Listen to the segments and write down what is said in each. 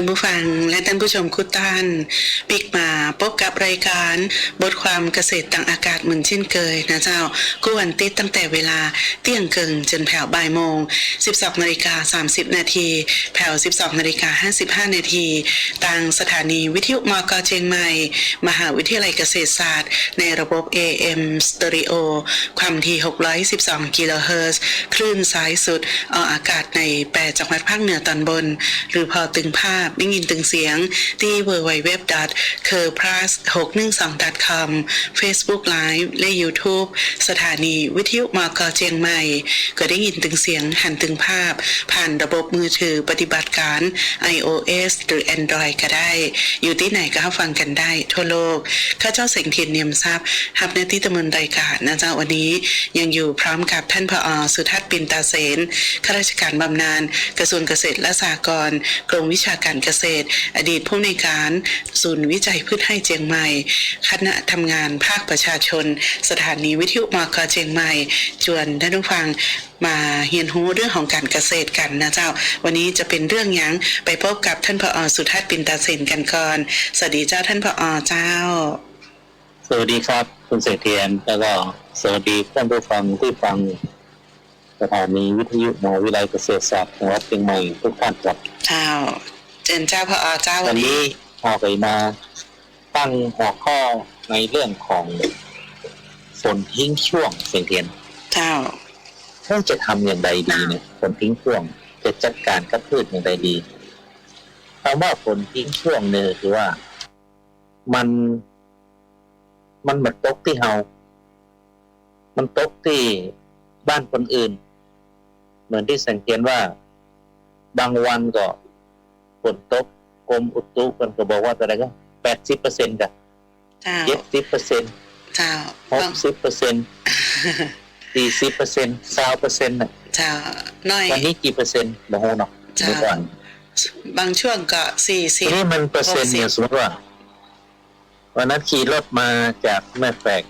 าท่านผู้ฟังและท่านผู้ชมคุตตันปิกมา พบกับรายการ บทความเกษตรต่างอากาศเหมือนเช่นเคยนะเจ้ากู้วันติดตั้งแต่เวลาเที่ยงเกิงจนแผ่วบ่ายโมง 12นาฬิกา30 นาทีแผ่ว 12นาฬิกา55 นาทีทางสถานีวิทยุมกเชียงใหม่ มหาวิทยาลัยเกษตรศาสตร์ ในระบบ AM Stereo ความถี่ 612 กิโลเฮิรตซ์คลื่นสายสุดออกอากาศใน 8 จังหวัดภาคเหนือตอนบน หรือพอตึงภาพได้ยินตึงเสียงที่ www c u r p l u s 612 com Facebook Live และ YouTube สถานีวิทยุมกเชียงใหม่ ก็ได้ยินตึงเสียงหันตึงภาพ ผ่านระบบมือถือปฏิบัติการ iOS หรือ Android ก็ได้ อยู่ที่ไหนก็ฟังกันได้ทั่วโลก ข้าเจ้าเสียงเทียนเนียมทรัพย์หับหน้าที่ตำเนินรายการนะเจ้าวันนี้ยังอยู่พร้อมกับท่านผอสุทัศน์ปินตาเสนข้าราชการบำนาญกระทรวงเกษตรและสหกรณ์กรมวิชาการเกษตร อดีตผู้ในการ ศูนย์วิจัยพืชให้เจียงใหม่ คณะทำงานภาคประชาชน สถานีวิทยุมกเจียงใหม่ จวนท่านผู้ฟังมาเรียนรู้เรื่องของการเกษตรกันนะเจ้า วันนี้จะเป็นเรื่องหยังไปพบกับท่านผอสุทัศน์ปินตาเสนกันก่อนสวัสดีเจ้าท่านผอเจ้า สวัสดีครับ คุณเสกเทียนแล้วก็สวัสดีท่านผู้ฟังที่ฟังสถานีวิทยุมหาวิทยาลัยเกษตรศาสตร์จังหวัดเชียงใหม่ทุกท่านครับเจ้าเจนเจ้าผอเจ้าวัวันนนี้นี้พาไปมา ตั้งหัวข้อในเรื่องของฝนทิ้งช่วงเสียงเทียนเจ้าเราจะทำอย่างไรดีเนี่ยฝนทิ้งช่วงจะจัดการกับพืชอย่างไรดีคำว่าฝนทิ้งช่วงเนี่ยคือว่า มัน มันมาตกที่เฮา มันตกที่บ้านคนอื่น เหมือนที่สังเกตว่า บางวันก็ฝนตกกรมอุตุมันก็บอกว่าอะไรก็ แปดสิบเปอร์เซ็นต์กับเจ้าเจ็ดสิบเปอร์เซ็นต์เจ้าหกสิบเปอร์เซ็นต์สี่สิบเปอร์เซ็นต์สามเปอร์เซ็นต์เจ้าน้อยวันนี้กี่เปอร์เซ็นต์บางโหเนาะจ้ะเมื่อก่อนบางช่วงก็สี่สิทีบนี้มันเปอร์เซ็นต์เนี่ยสมมติว่าวันนั้นขี่รถมาจากแม่แฝก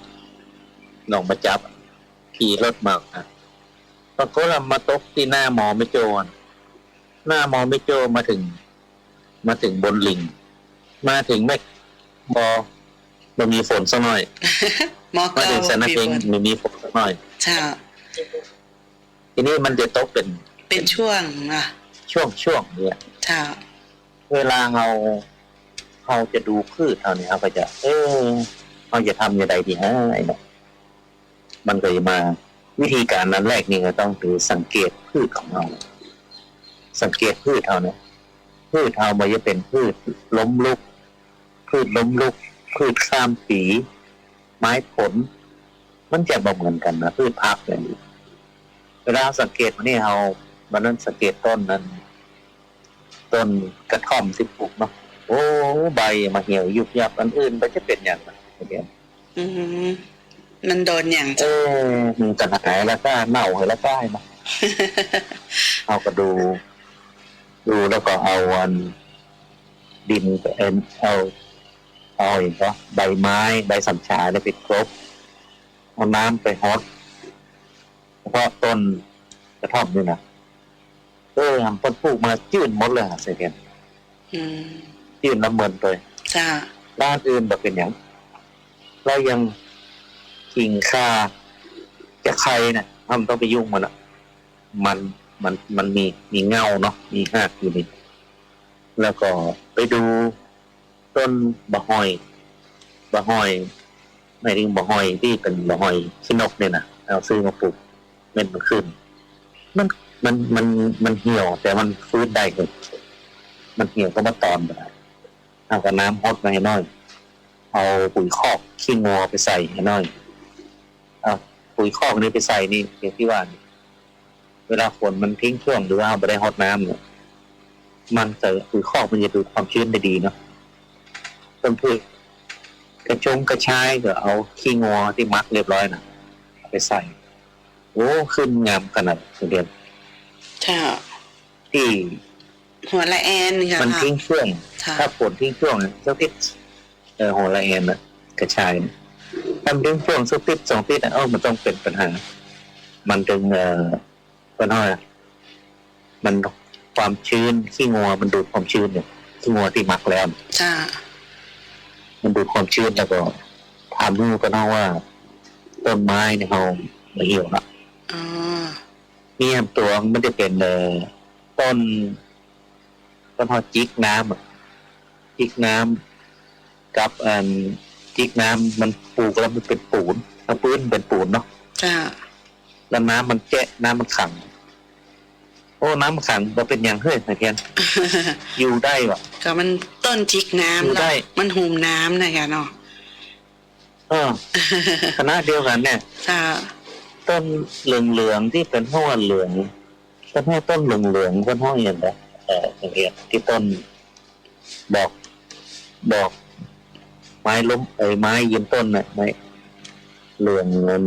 หนองประจับ ขี่รถมาปรากฏว่ามาตกที่หน้าหมอไม่โจรหน้าหมอไม่โจมาถึง มาถึงบนลิง มาถึงแม่บอมันมีฝนสักหน่อยหมอมาเก้าถึงสนามปีเพลงฝนมันมีฝนสักหน่อย เจ้าทีนี้มันจะตกเป็นเป็นช่วงอะช่วงช่วงเนี่ย เจ้าเวลาเราเราจะดูพืชเราเนี่ยเราก็จะ เออเราจะทำยังไงดีฮะไอ้เนี่ยมันก็จะมาวิธีการนั้นแรกนี่ก็ต้องคือสังเกตพืชของเรา สังเกตพืชเราเนี่ยพืชเรามันจะเป็นพืชล้มลุก พืชล้มลุก พืชข้ามปีไม้ผล มันจะบ่เหมือนกันนะพืชพักเนี่ยเวลาสังเกตมันนี่เรามันนั้นสังเกตต้นนั้น ต้นกระท่อมที่ปลูกเนาะโอ้ใบมาเหี่ยวยุบยับอันอื่นไปจะเป็นอย่างไรเดียวอืมมันโดนอย่างเอเจ้าอมันจะหายแล้วก็เน่าแล้วก็เนาะเอาก็ดู ดูแล้วก็เอาอันดินไปเอ็นเอา เอาอีกเนาะใบไม้ ใบสัมชาได้ไปครบเอาน้ำไปฮอตแล้วก็ต้นกระท่อมนี่นะเออทำต้นปลูกมาจืดหมดเลยอะเสียเดียนอืมจืดละเมินเลยเจ้าด้านอื่นแบบเป็นอย่างเรายังกิ่งคาจะใครนะทำต้องไปยุ่งมันอะมันมันมันมีมีเงาเนาะมีหากอยู่นี่แล้วก็ไปดู ต้นบะหอยบะหอยหมายถึงบะหอยที่เป็นบะหอยขี้นกเนี่ยนะเอาซื้อมาปลูกเม็ดมันขึ้น มันมันมันมันเหี่ยว แต่มันฟื้นได้เลยมันเหี่ยวก็มาตอนได้เอากับน้ำฮดมาให้น่อย เอาปุ๋ยคอกขี้งัวไปใส่ให้หน่อยเอาปุ๋ยคอกนี้ไปใส่นี่อย่างที่ว่านเวลาฝนมันทิ้งช่วงหรือว่าเอาไปได้ฮดน้ำเนี่ยมันจะปุ๋ยคอกมันจะดูดความชื้นได้ดีเนาะ ต้นพืชกระชงกระชายก็เอาขี้งัวที่มักเรียบร้อยนะเอาไปใส่โอ้ขึ้นงามขนาดเดียวเจ้าที่หัวละแอนค่ะมันทิ้งช่วงค่ะถ้าฝนทิ้งช่วงเนี่ยสักติดเออหัวละเอ็นนะกระชายเนี่ยทำทิ้งช่วงสักติดสองติดนะเออมันต้องเป็นปัญหา มันจึงเออปัญหามันความชื้นขี้งัวมันดูดความชื้นเนี่ยขี้งัวที่หมักแล้วจ้า มันดูดความชื้นแล้วก็ทำให้ก็น้องว่า ต้นไม้เนี่ยเขาไม่เหี่ยวละอ๋อนี่ครับตัวมันจะเป็นเอ่อต้น ต้นหอจิกน้ำอะจิกน้ำกับอันจิกน้ำมันปลูกแล้วมันเป็นปูนถ้าพื้นเป็นปูนเนาะจ้าแล้วน้ำมันแกะน้ำมันขัง โอ้น้ำมันขังมันเป็นอย่างเฮ้ยนะเทียนอยู่ได้วะก็มันต้นจิกน้ำอยู่ได้ เนาะมันหูมน้ำนะคะเนาะเออคณะเดียวกันเนี่ย จ้าต้นเหลืองๆที่เป็นห้อเหลืองต้นให้ต้นเหลืองๆต้นห้ออย่างไรเอออย่างเงี้ยที่ต้นดอกดอก ไม้ล้มเอ้ยไม้ยืนต้นน่ะไม้เหลืองเงิน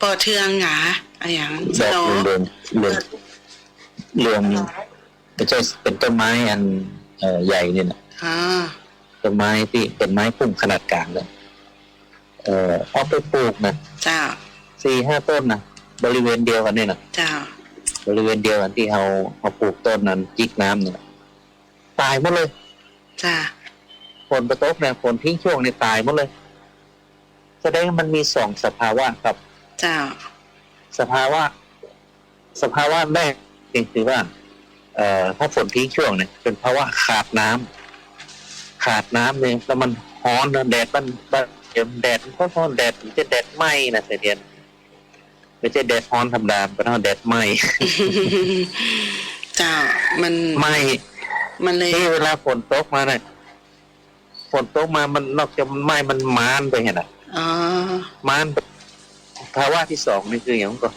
ปอเทืองหงาอะไรอย่างดอกเนาะเหลืองเหลือง เหลืองไม่ใช่เป็นต้นไม้อันเอ่อใหญ่เนี่ยนะอ๋อต้นไม้ที่เป็นไม้พุ่มขนาดกลางเลยเอ่อเอาไปปลูกนะจ้าสี่ห้าต้นนะบริเวณเดียวกันเนี่ยนะจ้าบริเวณเดียวกันที่เอาเอาปลูกต้นนั้นจิกน้ำเนี่ยตายหมดเลย จ้าฝนกระทบเนี่ยฝนทิ้งช่วงเนี่ยตายหมดเลย แสดงว่ามันมีสองสภาวะครับ จ้าสภาวะ สภาวะแรก คือว่าเอ่อถ้าฝนทิ้งช่วงเนี่ยเป็นภาวะขาดน้ำขาดน้ำเนี่ยแล้วมันร้อนนะแดดมันมันเดี๋ยวแดดมันก็ร้อนแดดมันจะแดดไหมนะเสียเดียนไม่ใช่แดดร้อนธรรมดาเป็นแดดไหมจ้ามันไหมมันเลยที่เวลาฝนตกมาเนี่ยฝนตกมามันนอกจากมันไหม้มันมานไปเห็นอะอ๋อมานภาวะที่สองนี่คืออย่างก็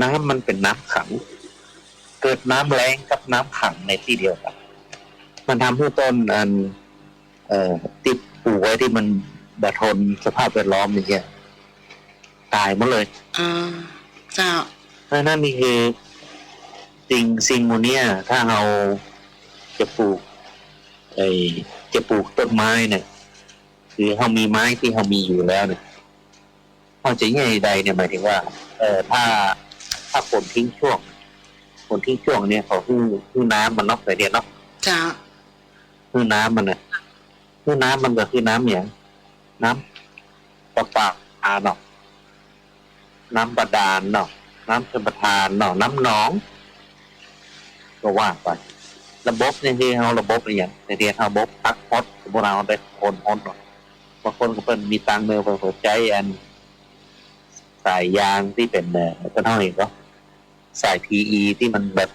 น้ำมันเป็นน้ำขัง เกิดน้ำแรงกับน้ำขังในที่เดียวกัน มันทำให้ต้นอันเอ่อติดปลูกไว้ที่มันบทนสภาพแวดล้อมอย่างเงี้ยตายหมดเลยอ๋อจ้าเพราะนั่นนี่คือสิ่งสิ่งโมเนี้ยถ้าเราจะปลูกไอ้จะปลูกต้นไม้เนี่ยคือเรามีไม้ที่เรามีอยู่แล้วเนี่ยเราจะยังไงใดเนี่ยหมายถึงว่า เออถ้าถ้าฝนทิ้งช่วง ฝนทิ้งช่วงเนี่ยเขาคือคือน้ำมันเนอกแต่เดียวเนาะจ้าคือน้ำมันน่ะคือน้ำมันก็คือน้ำอย่างน้ำประปาเนาะน้ำบาดาลเนาะน้ำชลประทานเนาะน้ำหนอง ก็ว่าไประบบนี่คือเอาระบบอะไรอย่างแต่เดียวเอาระบบพักพอดสมมติเราได้คนพอดเนาะบางคนก็เป็นมีตังค์เนื้อเปิดใจอันสายยางที่เป็นเอ่อก็เท่านี้ก็ สาย PE ที่มันแบบ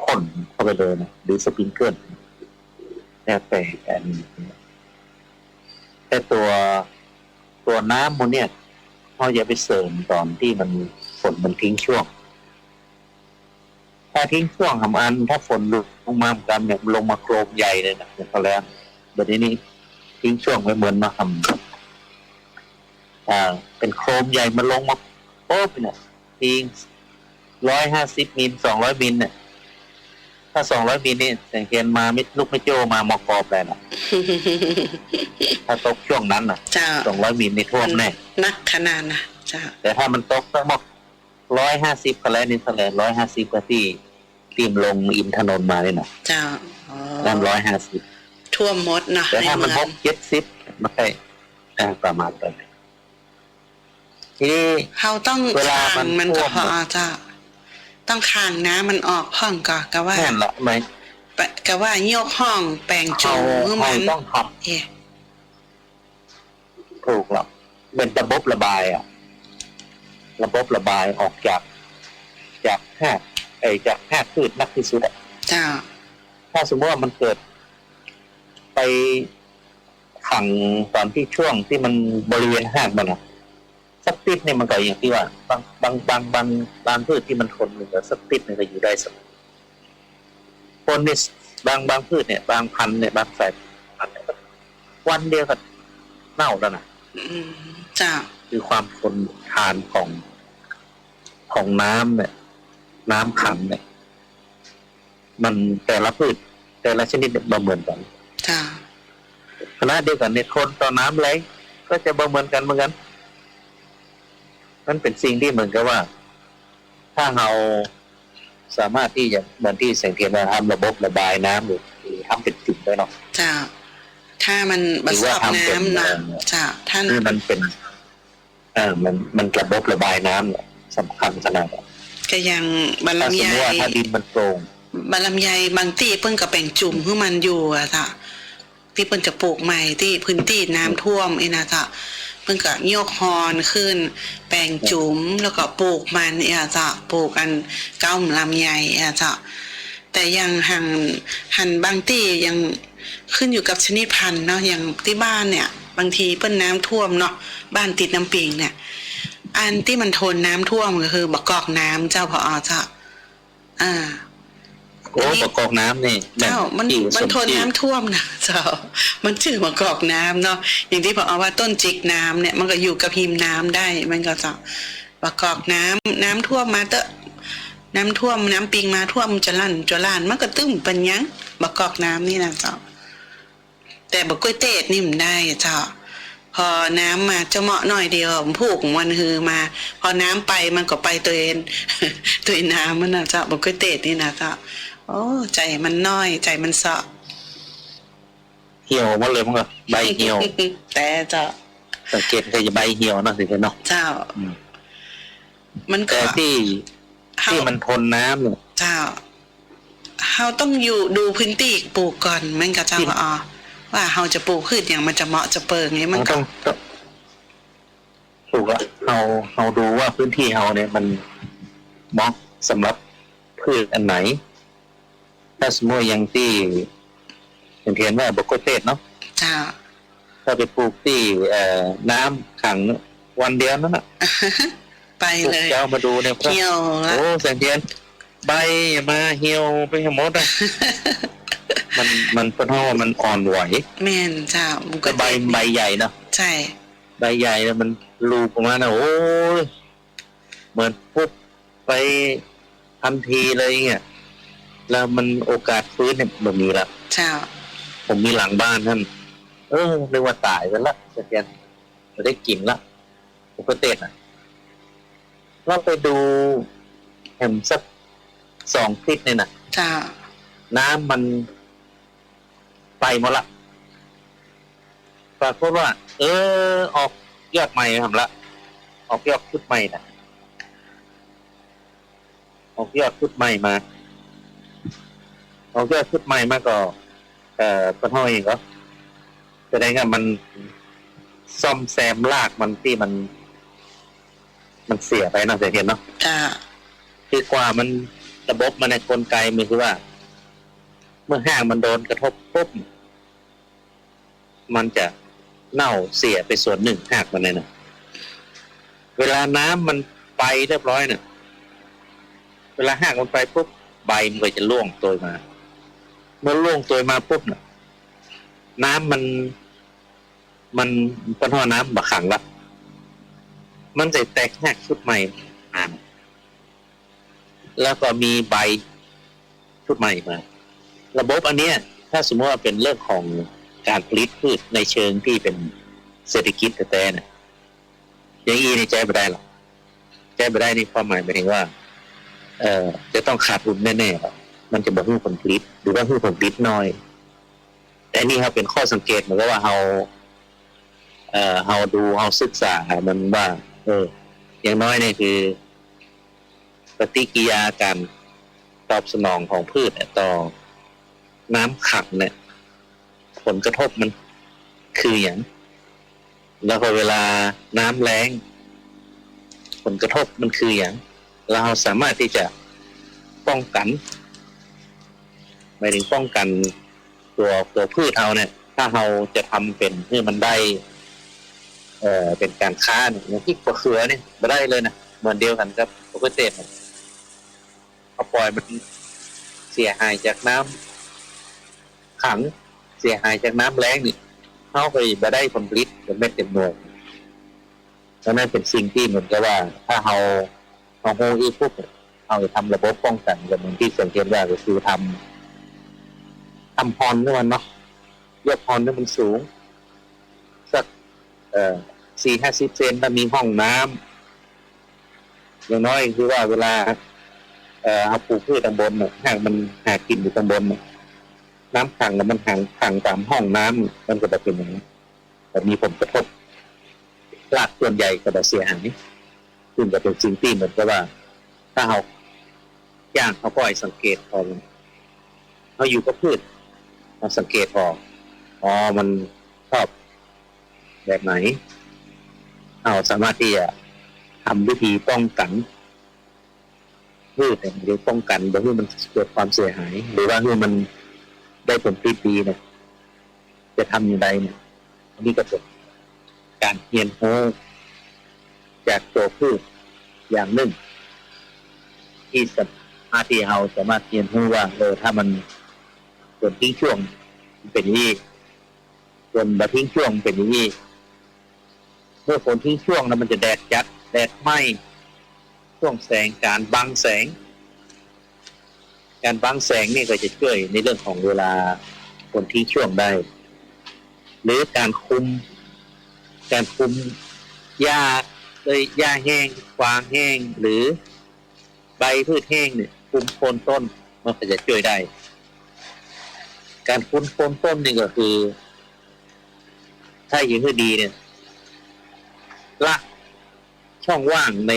พ่นเข้าไปเลยนะหรือสปริงเกิลแล้วแต่อันแต่ตัวตัวน้ำมันเนี่ยเราอย่าไปเสริมตอนที่มันฝนมันทิ้งช่วง ถ้าทิ้งช่วงทำอัน ถ้าฝนลงมาเหมือนกันเนี่ยลงมาโครมใหญ่เลยนะอย่างเขาแล้วแบบนี้นี่ทิ้งช่วงไว้เหมือนมาทำอ่า เป็นโครมใหญ่มันลงมาโป๊บเนี่ยทิ้ง ร้อยห้าสิบมิลสองร้อยมิลเนี่ยถ้าสองร้อยมิลนี่สังเกตมาไม่ลูกไม่โจมามอกรอบเลยนะถ้าตกช่วงนั้นน่ะจ้าสองร้อยมิลนี่ท่วมแน่นักขนาดนะจ้าแต่ถ้ามันตกสักบอกร้อยห้าสิบก็แล้วนี่เท่าไหร่ร้อยห้าสิบก็ที่ทีมลงอินทนนท์มาเนี่ยนะจ้าอ๋อนั่นร้อยห้าสิบท่วมมดเนาะแต่ในถ้ามันเมืหองกเจ็ดสิบไม่ใช่อ่าประมาณนั้นทีนี้เขาต้องเวลาคางมันมันก็ท่วมพอจ้า ต้องคางน้ำมันออกห้องก่อนก็ว่าแน่นละไหมปะก็ว่าโยกห้องแปลงจูเขางให้เขามันต้องทเอ๊ะำถูกหรอกเป็นระบบระบายอะระบบระบายออกจาก จากแพทย์ไอ้จากแพทย์พืชนักที่สุดอะจ้า ถ้าสมมติว่ามันเกิด ไปขังตอนที่ช่วงที่มันบริเวณห้างมันอะ สักติดเนี่ยมันก็อย่างที่ว่า บางบางบางบางบางพืชที่มันทนมันก็สักติดเนี่ยก็อยู่ได้สักคนนี่บางบางพืชเนี่ย บางพันธุ์เนี่ยบางสายพันธุ์เนี่ยวันเดียวก็เน่าแล้วนะอืมจ้าคือความทนทานของของน้ำเนี่ย น้ำขังเนี่ย มันแต่ละพืชแต่ละชนิดเนี่ยบ่เหมือนกันจ้าขณะเดียวกันในยทนต่อน้ำไหลก็จะบ่เหมือนกันเหมือนกัน มันเป็นสิ่งที่เหมือนกับว่า ถ้าเราสามารถที่จะเหมือนที่เสียงเทียนมาทำระบบระบายน้ำหรือหรือทำเป็นจุดได้เนาะเจ้าถ้ามันบัสอบน้ำเนาะเจ้าท่านคือมันเป็น เออมันมันระบบระบายน้ำเนี่ยสำคัญขนาดนั้นก็ยังบาถ้าลำสมไยมติว่าถ้าดินมันโปร่งบาลำไยบางที่เพิ่นก็แบ่งจุ่มให้มันอยู่อะจ้ะที่เพิ่นจะปลูกใหม่ที่พื้นที่น้ำท่วมเองนะจ้ะ เพิ่นก็ยกฮอนขึ้นแบ่งจุ่มแล้วก็ปลูกมันเอะจ้ะปลูกกันเก้าลำไยอะจ้ะแต่ยังหันหันบางที่ยังขึ้นอยู่กับชนิดพันธุ์เนาะอย่างที่บ้านเนี่ย บางทีเปิ้นน้ำท่วมเนาะบ้านติดน้ำปิงเนี่ยอันที่มันทนน้ำท่วมก็คือบักกอกน้ำเจ้าพอเจ้าอ่า โอ้ประกอบน้ำนี่เจ้ามันที่มันทนที่น้ำท่วมนะเจ้ามันชื่อมะกอกน้ำเนาะอย่างที่บอกเอาว่าต้นจิกน้ำเนี่ยมันก็อยู่กับพิมน้ำได้ มันก็จะมะกอกน้ำน้ำท่วมมาเตอะน้ำท่วมน้ำปิงมาท่วมจะลั่นจะลานมันก็ตึ้มเป็นหยังมะกอกน้ำนี่นะเจ้าแต่บะกล้วยเตดนี่มันได้เจ้าพอน้ำมาจะเหมาะหน่อยเดียวผมผูกมันฮือมา พอน้ำไปมันก็ไปตัวเองตัวเองน้ำมันนะเจ้าบะกล้วยเตดนี่นะเจ้า โอ้ใจมันน้อย ใจมันเสาะเหี่ยวหมดเลยมันก็ใบเหี่ยว แต่เจ้าสังเกตก็จะใบเหี่ยวเนาะสิเนาะเจ้าอืมมันก็แต่ที่เฮาที่มันทนน้ำเนี่ยเจ้าเฮาต้องอยู่ดูพื้นที่ปลูกก่อนแมันก็เจ้าที่ว่าอ๋อว่าเฮาจะปลูกพืชอย่างมันจะเหมาะจะเปิงไงมันก็ต้องต้องถูกละเราเราดูว่าพื้นที่เราเนี่ยมันเหมาะสำหรับพืชอันไหน ถ้าสมมติอย่างที่อย่างเทียนว่าบกโกเตสเนาะเจ้าถ้าไปปลูกที่เอ่อน้ำขังวันเดียวนั่นน่ะไปพวกเลยเจ้ามาดูเนี่ยพวกเกี่ยวละโอ้แสงเทียนใบมาเหี่ยวไปหมดอะมันมันเพราะว่ามันอ่อนไหวแม่นเจ้ามันก็ก็ใบใบใหญ่เนาะ ใช่ ใบใหญ่แล้วมันลูกออกมานะโอ้ยเหมือนปุ๊บไปทันทีเลยเงี้ย แล้วมันโอกาสฟื้นเนี่ยมันมีละเจ้า ผมมีหลังบ้านท่านเออเรียกว่าตายไปละเสถียรจะได้กินละผมก็เต้นอะเราไปดูเห็นสักสองทิศเนี่ยนะเจ้า น้ำมันไปหมดละปรากฏว่า เออ ออกยอดใหม่ทำละ ออกยอดพุดใหม่นะออกยอดพุดใหม่มา ออกยอดพุดใหม่มาก็เอ่อปะท้อยก็แสดงว่ามันซ่อมแซมลากมันที่มัน มันเสียไปเนาะเสียเห็นเนาะจ้าคือกว่ามันระบบมันในกลไกมันคือว่า เมื่อห้างมันโดนกระทบปุ๊บมันจะเน่าเสียไปส่วนหนึ่งหากมันเลยนะเวลาน้ำมันไปเรียบร้อยเนี่ยเวลาหากมันไปปุ๊บใบมันก็จะล่วงตัวมา เมื่อล่วงตัวมาปุ๊บเนี่ยน้ำมัน มันปัญหาน้ำบักขังละมันจะแตกหักชุดใหม่อ่านแล้วก็มีใบชุดใหม่มา ระบบอันเนี้ย ถ้าสมมติว่าเป็นเรื่องของการผลิตพืชในเชิงที่เป็นเศรษฐกิจแต่เนี่ยอย่างอีในใจไม่ได้หรอกใจไม่ได้นี่ความหมายหมายถึงว่า เอ่อจะต้องขาดทุนแน่ๆหรอก มันจะบอกให้ผลผลิตหรือว่าให้ผลผลิตน้อย แต่นี่ครับเป็นข้อสังเกตเหมือนกับว่าเราเอ่อเราดูเราศึกษามันว่า เออ อย่างน้อยเนี่ยคือ ปฏิกิริยาการตอบสนองของพืชต่อน้ำขังเนี่ย ผลกระทบมันคืออย่าง แล้วพอเวลาน้ำแล้งผลกระทบมันคืออย่าง เราสามารถที่จะป้องกัน หมายถึงป้องกันตัวตัวพืชเอาเนี่ย ถ้าเราจะทำเป็นให้มันได้ เอ่อเป็นการค้าเนี่ยอย่างที่กระเขือเนี่ยไม่ได้เลยนะเหมือนเดียวกันครับปกติเนี่ยเขาปล่อยมันเสียหายจากน้ำขังเสียหายจากน้ำแรงนี่เขาไปมาได้ผลผลิตเป็นเม็ดเต็มหน่วยดังนั้นเป็นสิ่งที่เหมือนกับว่า ถ้าเราเราโฮอีปุ๊บเราจะทำระบบป้องกันกับเหมือนที่สังเกตว่าก็คือทำ ทำพรนี่มันเนาะยกพรนี่มันสูง สักเอ่อสี่ห้าสิบเซนถ้ามีห้องน้ำอย่างน้อยคือว่าเวลา เอ่อเอาปลูกพืชตางบนเนี่ยหากมันหากินอยู่ตางบนเนี่ยน้ำขังแล้วมันขังขังตามห้องน้ำมันก็จะเป็นอย่างนี้แต่มีผลกระทบรากส่วนใหญ่ก็จะเสียหายซึ่งจะเป็นสิ่งที่เหมือนกับว่า ถ้าเราย่างเขาก็ให้สังเกตพอเราอยู่กับพืช เราสังเกตพอกอ๋อมันชอบแบบไหนเราสามารถที่จะทำวิธีป้องกันพืชเนี่ยหรือป้องกันโดยที่มันเกิดความเสียหาย หรือว่าที่มันได้ผลผลิตดีเนี่ยจะทำอย่างไรเนี่ยอันนี้ก็เป็นการเรียนรู้จากตัวพืชอย่างหนึ่ง ที่สามารถที่เราสามารถเรียนรู้ว่าเออถ้ามัน ส่วนทิ้งช่วงเป็นอย่างนี้ส่วนบะทิ้งช่วงเป็นอย่างนี้เมื่อฝนทิ้งช่วงแล้วมันจะแดดจัด แดดไหมช่วงแสงการบังแสง การบังแสงนี่ก็จะช่วยในเรื่องของเวลาฝนทิ้งช่วงได้ หรือการคุม การคุมหญ้าเลยหญ้าแห้งฟางแห้งหรือใบพืชแห้งเนี่ยคุมโคนต้นมันก็จะช่วยได้ การคุมโคนต้นนี่ก็คือ ถ้าอย่างที่ดีเนี่ยละช่องว่างใน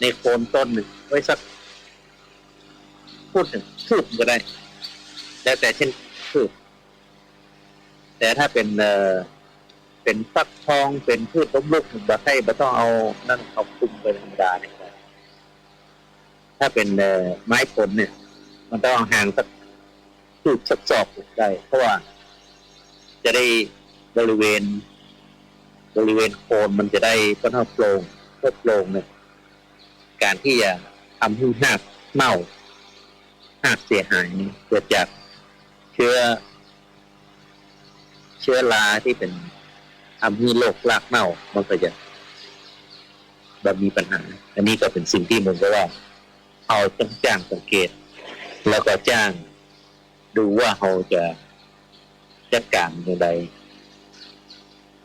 ในโคนต้นเนี่ยไว้สักพูดหนึ่งคืบก็ได้ แล้วแต่เช่นคืบแต่ถ้าเป็นเอ่อเป็นฟักทองเป็นพืชล้มลุกบะให้บะต้องเอานั่นเอาคุมไปธรรมดาเนี่ยถ้าเป็นเออไม้ผลเนี่ย มันต้องห่างสัก คืบสักศอได้ เพราะว่า จะได้บริเวณ บริเวณโคนมันจะได้ก็เท่าโปร่งเพื่อโปร่งเนี่ยการที่จะทำให้หากเน่าหากเสียหายเนี่เกิดจากเชื้อ เชื้อราที่เป็นทำให้โรครากเน่ามันก็จะแบบมีปัญหา อันนี้ก็เป็นสิ่งที่มันก็ว่าเขาต้องจ้างสังเกต แล้วก็จ้าง ดูว่าเขาจะจัดการอย่างไร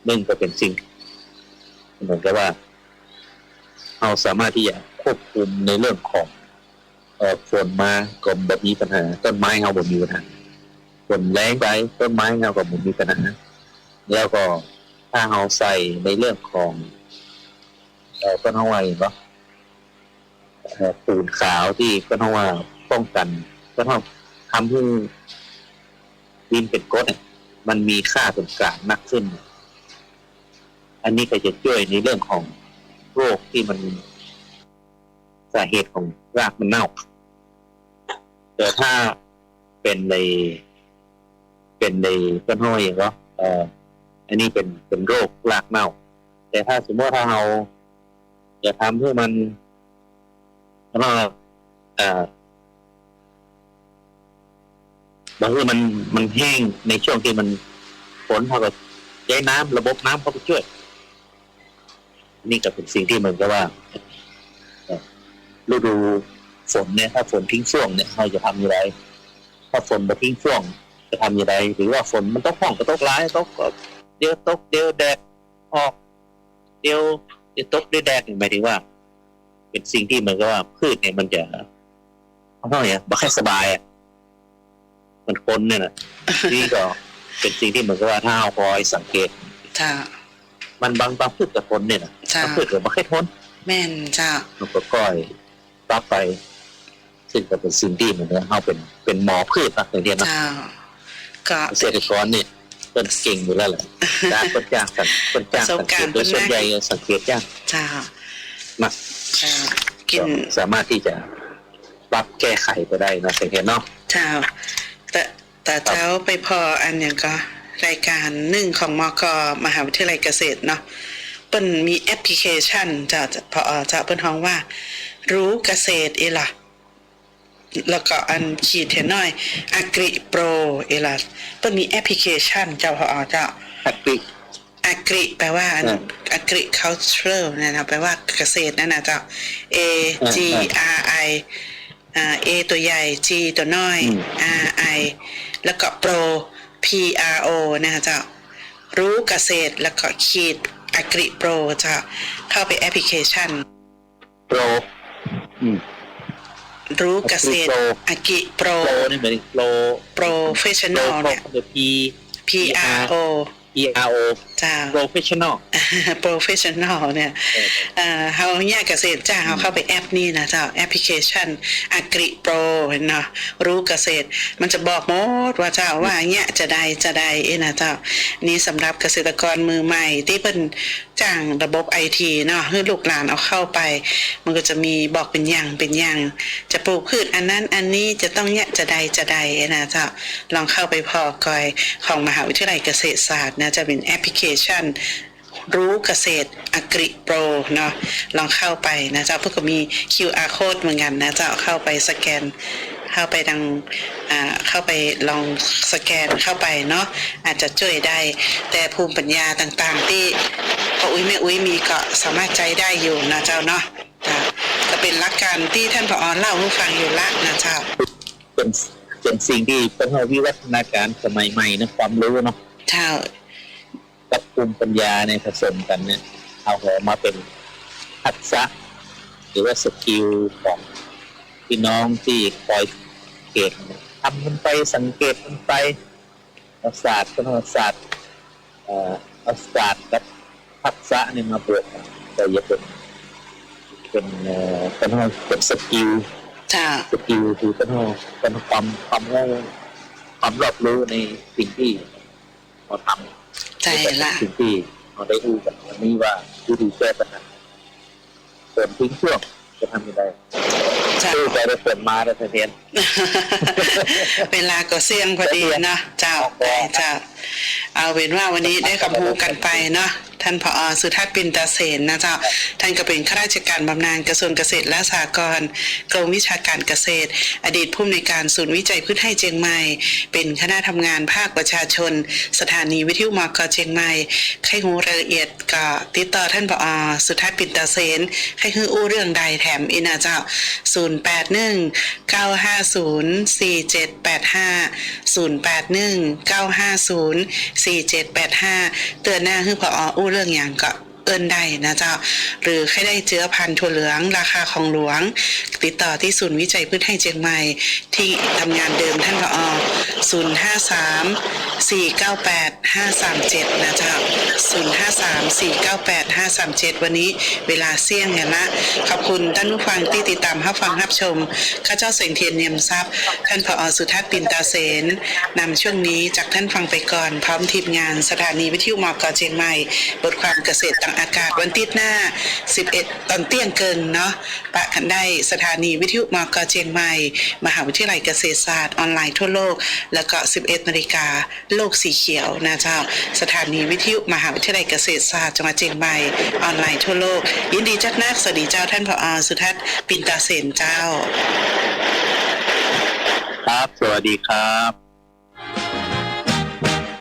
นึ่งก็เป็นสิ่งเหมือนกับว่าเราสามารถที่จะควบคุมในเรื่องของฝนมาก็แบบมีปัญหา ต้นไม้เราบ่มีปัญหาฝนแรงไปต้นไม้เราก็บมีปัญหาแล้วก็ถ้าเราใส่ในเรื่องของอต้นเอาไวเนาะปูนขาวที่ก็ต้องว่าป้องกันก็ต้อง ทำให้ดินเป็นกรดเนี่ยมันมีค่าเป็นกลางมากขึ้น อันนี้ก็จะช่วยในเรื่องของโรคที่มันสาเหตุของรากมันเน่า แต่ถ้าเป็นในเป็นในต้นห้อยก็เอ่ออันนี้เป็นเป็นโรครากเน่า แต่ถ้าสมมติว่าถ้าเราจะทำให้มันแล้วก็เอ่อ บางทีมันมันแห้งในช่วงที่มันฝนเขาก็ใช้น้ำระบบน้ำเข้าไปช่วย นี่ก็เป็นสิ่งที่เหมือนกับว่าฤดูฝนเนี่ยถ้าฝนทิ้งช่วงเนี่ยเราจะทำอย่างไร ถ้าฝนมาทิ้งช่วง จะทำอย่างไร หรือว่าฝนมันตกห้องก็ตกร้ายตกก็เดี๋ยวตกเดี๋ยวแดดออก เดี๋ยวเดี๋ยวตกเดี๋ยวแดดหมายถึงว่า เป็นสิ่งที่เหมือนกับว่าพืชเนี่ยมันจะเขาเรียกว่าไงบ่ค่อยสบายอะ มันคนเนี่ยนะนี่ก็เป็นสิ่งที่เหมือนกับว่าถ้าเราคอยสังเกต เจ้า มันบางบางพืชกับทนเนี่ยนะเจ้าบางพืชก็บ่ค่อยทนแม่นเจ้า มันก็ก้อยปรับไป ซึ่งก็เป็นสิ่งที่เหมือนกับเราเป็นเป็นหมอพืชนะอย่างเดียวนะเจ้า ก็เกษตรกรเนี่ยเป็นเก่งอยู่แล้วแหละจ้างคนจ้างกันคนจ้างสังเกตโดยส่วนใหญ่สังเกตจ้างเจ้ามา เจ้ากินก็สามารถที่จะปรับแก้ไขไปได้นะสังเกตเนาะ เจ้า แต่แต่เจ้าไปพออันอย่างก็รายการหนึ่งของมกมหาวิทยาลัยเกษตรเนาะเปิ้นมีแอปพลิเคชันเจ้าพอเจ้าเปิ้นฮ้องว่า รู้เกษตรเอล่ะแล้วก็อันขีดเห็นหน่อย Agri Pro เอล่ะเปิ้นมีแอปพลิเคชันเจ้าพอเจ้าแอปพลิ agri แปลว่าอืม agricultural นะนะแปลว่าเกษตรนั่นนะเจ้า A G R I อ่า A ตัวใหญ่ G ตัวน้อยอืม R I แล้วก็ Pro P R O นะเจ้ารู้เกษตรแล้วก็ขีด agri pro เจ้าเข้าไปแอปพลิเคชัน โปรอืม รู้เกษตรโปรอากิโปร โปรนี่เหมือนโปรโปรเฟชชั่นโปรอลเนี่ยคือ P P R O P R O จ้า professional professional เนี่ยเอ่อเขาแยกเกษตรจ้างเขาเข้าไปแอปนี่นะเจ้าแอปพลิเคชัน Agri Pro เนาะรู้เกษตร มันจะบอกหมดว่าเจ้าว่าเนี้ยจะได้จะได้เอ้นะเจ้า นี่สำหรับเกษตรกรมือใหม่ ที่เป็นจ้างระบบไอทีเนาะให้ลูกหลานเอาเข้าไป มันก็จะมีบอกเป็นอย่างเป็นอย่าง จะปลูกพืชอันนั้นอันนี้จะต้องเนี้ยจะได้จะได้เอ้นะเจ้าลองเข้าไปพอกอยของมหาวิทยาลัยเกษตรศาสตร์นะจะเป็นแอปพลิเคชันรู้เกษตรอักริโปรเนาะลองเข้าไปนะเจ้าเพื่อก็มี QR code เหมือนกันนะเจ้าเข้าไปสแกน เข้าไปดังอ่าเข้าไปลองสแกนเข้าไปเนาะอาจจะช่วยได้ แต่ภูมิปัญญาต่างๆ ที่พ่ออุ้ยแม่อุ้ยมีก็สามารถใจได้อยู่นะเจ้าเนาะจ้ะก็เป็นหลักการที่ท่านผอเล่าให้ฟังอยู่ละนะเจ้าเป็นเป็นสิ่งที่เป็นวิวัฒนาการสมัยใหม่นะความรู้เนาะเจ้า กับภูมิปัญญาในยผสมกันเนี่ยเอาออกมาเป็นทักษะหรือว่าสกิลของพี่น้องที่คอยเก็บทำมันไปสังเกตมันไปเอาศาสตร์ก็เอาศาสตร์เอ่อเอาศาสตร์กับทักษะเนี่ยมาบวกกันแต่อย่าเป็นเป็นเอ่อเป็นเอาเป็นสกิลเจ้าสกิลคือเป็นเอาเป็นความความรู้ความรอบรู้ในสิ่งที่เราทำ ใจละสิ่งที่เราได้รู้กันวันนี้ว่าวิธีแก้ปัญหาเปิดทิ้งช่วงจะทำยังไงเจ้าสู้ไปได้เปิดมาได้เพียนเวลาก็เสี่ยงพอดีเนาะเจ้าได้เจ้า เอาเป็นว่าวันนี้ได้คำพูกันไปเนาะท่านผอสุทัศน์ปินตาเสนนะเจ้าท่านก็เป็นข้าราชการบำนาญกระทรวงเกษตรและสหกรณ์กรมวิชาการเกษตร อดีตผู้อำนวยการศูนย์วิจัยพืชไร่เจียงใหม่ เป็นคณะทำงานภาคประชาชน สถานีวิทยุมกเชียงใหม่ใครหูรายละเอียดก็ติดต่อท่านผอสุทัศน์ปินตาเสนใครคืออู้เรื่องใดแถมอีนะเจ้า081 950 4785 081 950 4785เตือนหน้าคือพออู้เรื่องอย่างก็ เอิ้นได้นะเจ้า หรือใครได้เจือพันธุ์ถั่วเหลือง ราคาของหลวง ติดต่อที่ศูนย์วิจัยพืชไร่เชียงใหม่ ที่ทำงานเดิมท่านพอ053 498 537 นะเจ้า 053 498 537 วันนี้เวลาเสี่ยงเนี่ยละขอบคุณท่านผู้ฟังที่ติดตามรับฟังรับชม ข้าเจ้าเสียงเทียนเนียมทรัพย์ ท่านผอสุทัศน์ปินตาเสนนำช่วงนี้จากท่านฟังไปก่อน พร้อมทีมงานสถานีวิทยุมอกเชียงใหม่ บทความเกษตรต่างอากาศวันติดหน้า 11 ตอนเตี้ยงเกินเนาะปะกันได้สถานีวิทยุมอกเชียงใหม่ มหาวิทยาลัยเกษตรศาสตร์ออนไลน์ทั่วโลก แล้วก็ 11 นาฬิกาโลกสีเขียวนะเจ้าสถานีวิทยุมหาวิทยาลัยเกษตรศาสตร์จังหวัดเชียงใหม่ออนไลน์ทั่วโลก ยินดีจัดนักสวัสดีเจ้าท่านผอสุทัศน์ปินตาเสนเจ้า ครับ สวัสดีครับ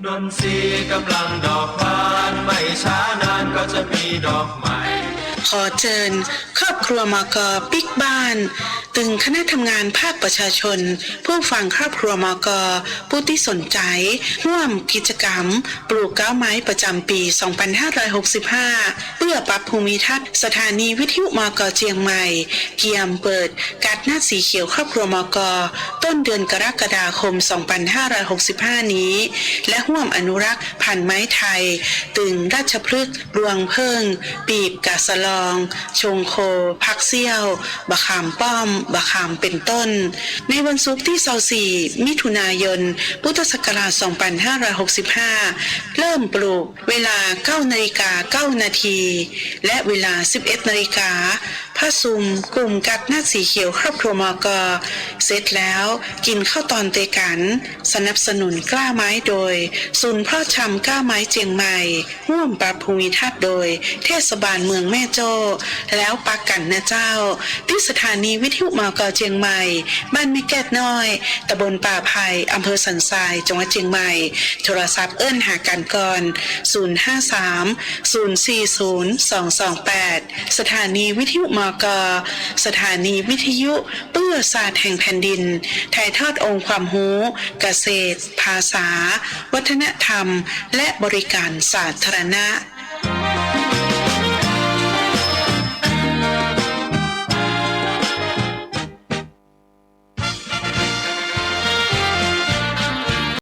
นนทรีกำลังดอกบานไม่ช้านานก็จะมีดอกใหม่ ขอเชิญ ครอบครัวมกปิกบ้าน ตึงคณะทำงานภาคประชาชน ผู้ฟังครอบครัวมกผู้ที่สนใจ ร่วมกิจกรรม ปลูกก้าวไม้ประจำปี 2565พื่อปรับภูมิทัศน์สถานีวิทยุมกเจียงใหม่ เกียมเปิดการหน้าสีเขียวครอบครัวมก ต้นเดือนกรกฎาคม 2565 นี้ และร่วมอนุรักษ์พันไม้ไทย ตึงราชพฤกษ์รวงเพิ่งปีบกาสลอง ชงโค พักเซี่ยว บะขามป้อม บะขามเป็นต้น ในวันศุกร์ที่ 24 มิถุนายน พุทธศักราช 2565 เริ่มปลูกเวลา 9นาฬิกา9นาทีและเวลา 11 นาฬิกาพระซุมกลุ่มกัดหน้าสีเขียวครอบครัวมกเสร็จแล้วกินข้าวตอนเตกัน สนับสนุนกล้าไม้โดย ศูนย์พ่อชำกล้าไม้เจียงใหม่ ร่วมปรับภูมิทัศน์โดย เทศบาลเมืองแม่โจ้ แล้วปักกันนะเจ้า ที่สถานีวิทยุมกเจียงใหม่ บ้านแม่แก้น้อยตำบลป่าไผ่อำเภอสันทรายจังหวัดเชียงใหม่ โทรศัพท์เอิ้นหากันก่อน 053 040 228 สถานีวิทยุมก สถานีวิทยุเพื่อศาสตร์แห่งแผ่นดิน ถ่ายทอดองค์ความรู้เกษตร ภาษา วัฒนธรรม และบริการสาธารณะ